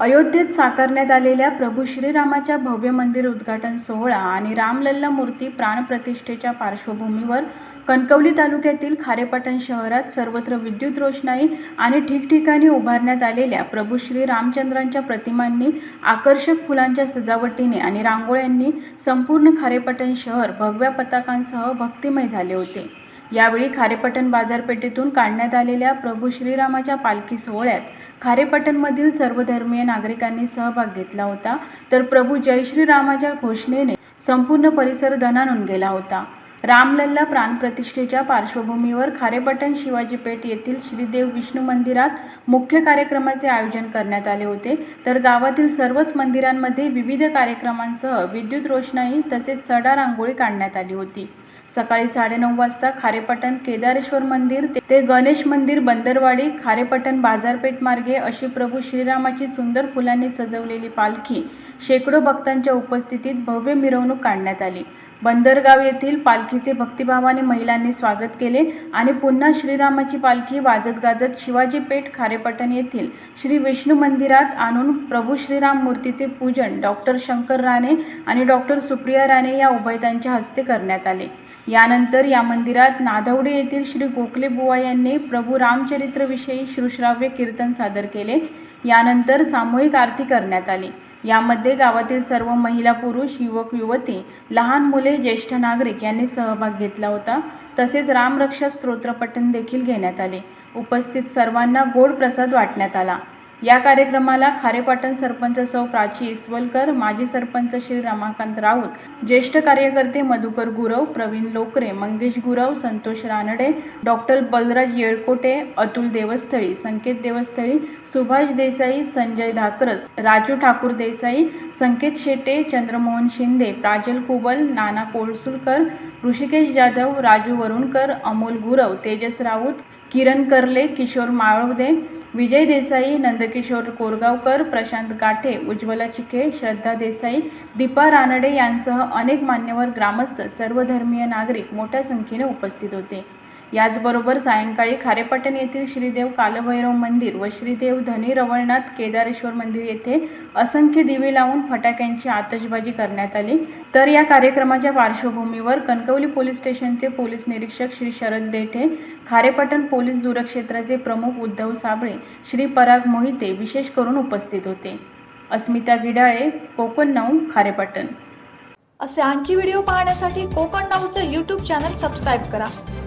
अयोध्येत साकारण्यात आलेल्या प्रभू श्रीरामाच्या भव्य मंदिर उद्घाटन सोहळा आणि रामलल्ला मूर्ती प्राणप्रतिष्ठेच्या पार्श्वभूमीवर कणकवली तालुक्यातील खारेपाटण शहरात सर्वत्र विद्युत रोषणाई आणि ठिकठिकाणी उभारण्यात आलेल्या प्रभू श्री रामचंद्रांच्या प्रतिमांनी आकर्षक फुलांच्या सजावटीने आणि रांगोळ्यांनी संपूर्ण खारेपाटण शहर भगव्या पताकांसह भक्तिमय झाले होते. यावेळी खारेपटण बाजारपेठेतून काढण्यात आलेल्या प्रभू श्रीरामाच्या पालखी सोहळ्यात खारेपटणमधील सर्वधर्मीय नागरिकांनी सहभाग घेतला होता. तर प्रभू जय श्रीरामाच्या घोषणेने संपूर्ण परिसर दणानून गेला होता. रामलल्ला प्राणप्रतिष्ठेच्या पार्श्वभूमीवर खारेपटण शिवाजी पेठ येथील श्रीदेव विष्णू मंदिरात मुख्य कार्यक्रमाचे आयोजन करण्यात आले होते. तर गावातील सर्वच मंदिरांमध्ये विविध कार्यक्रमांसह विद्युत रोषणाई तसेच सडा रांगोळी काढण्यात आली होती. सकाळी साडेनऊ वाजता खारेपटण केदारेश्वर मंदिर ते- गणेश मंदिर बंदरवाडी खारेपटण बाजारपेठ मार्गे अशी प्रभू श्रीरामाची सुंदर फुलांनी सजवलेली पालखी शेकडो भक्तांच्या उपस्थितीत भव्य मिरवणूक काढण्यात आली. बंदरगाव येथील पालखीचे भक्तिभावाने महिलांनी स्वागत केले आणि पुन्हा श्रीरामाची पालखी वाजत गाजत शिवाजी पेठ खारेपटण येथील श्री विष्णू मंदिरात आणून प्रभू श्रीराम मूर्तीचे पूजन डॉक्टर शंकर राणे आणि डॉक्टर सुप्रिया राणे या उभयतांच्या हस्ते करण्यात आले. यानंतर या मंदिरात नादवडे येथील श्री गोखले बुवा यांनी प्रभू रामचरित्रविषयी श्रुश्राव्य कीर्तन सादर केले. यानंतर सामूहिक आरती करण्यात आली. यामध्ये गावातील सर्व महिला पुरुष युवक युवती लहान मुले ज्येष्ठ नागरिक यांनी सहभाग घेतला होता. तसेच रामरक्षा स्तोत्रपठण देखील घेण्यात आले. उपस्थित सर्वांना गोड प्रसाद वाटण्यात आला. या कार्यक्रमाला खारेपाटण सरपंच सौ प्राची इसवलकर माजी सरपंच श्री रमाकांत राऊत ज्येष्ठ कार्यकर्ते मधुकर गुरव प्रवीण लोकरे मंगेश गुरव संतोष रानडे डॉक्टर बलराज येळकोटे अतुल देवस्थळी संकेत देवस्थळी सुभाष देसाई संजय धाकरस राजू ठाकूर देसाई संकेत शेटे चंद्रमोहन शिंदे प्राजल कुबल नाना कोळसुलकर ऋषिकेश जाधव राजू वरुणकर अमोल गुरव तेजस राऊत किरण करले किशोर माळवदे विजय देसाई नंदकिशोर कोरगावकर प्रशांत गाठे उज्ज्वला चिखे श्रद्धा देसाई दीपा रानडे यांसह अनेक मान्यवर ग्रामस्थ सर्वधर्मीय नागरिक मोठ्या संख्येने उपस्थित होते. याचबरोबर सायंकाळी खारेपाटण येथील श्रीदेव कालभैरव मंदिर व श्रीदेव धनी रवळनाथ केदारेश्वर मंदिर येथे असंख्य दिवे लावून फटाक्यांची आतषबाजी करण्यात आली. तर या कार्यक्रमाच्या पार्श्वभूमीवर कणकवली पोलीस स्टेशनचे पोलीस निरीक्षक श्री शरद देठे खारेपाटण पोलीस दूरक्षेत्राचे प्रमुख उद्धव साबळे श्री पराग मोहिते विशेष करून उपस्थित होते. अस्मिता गिडाळे कोकण नऊ खारेपाटण. असे आणखी व्हिडिओ पाहण्यासाठी कोकण नाऊचं यूट्यूब चॅनल सबस्क्राईब करा.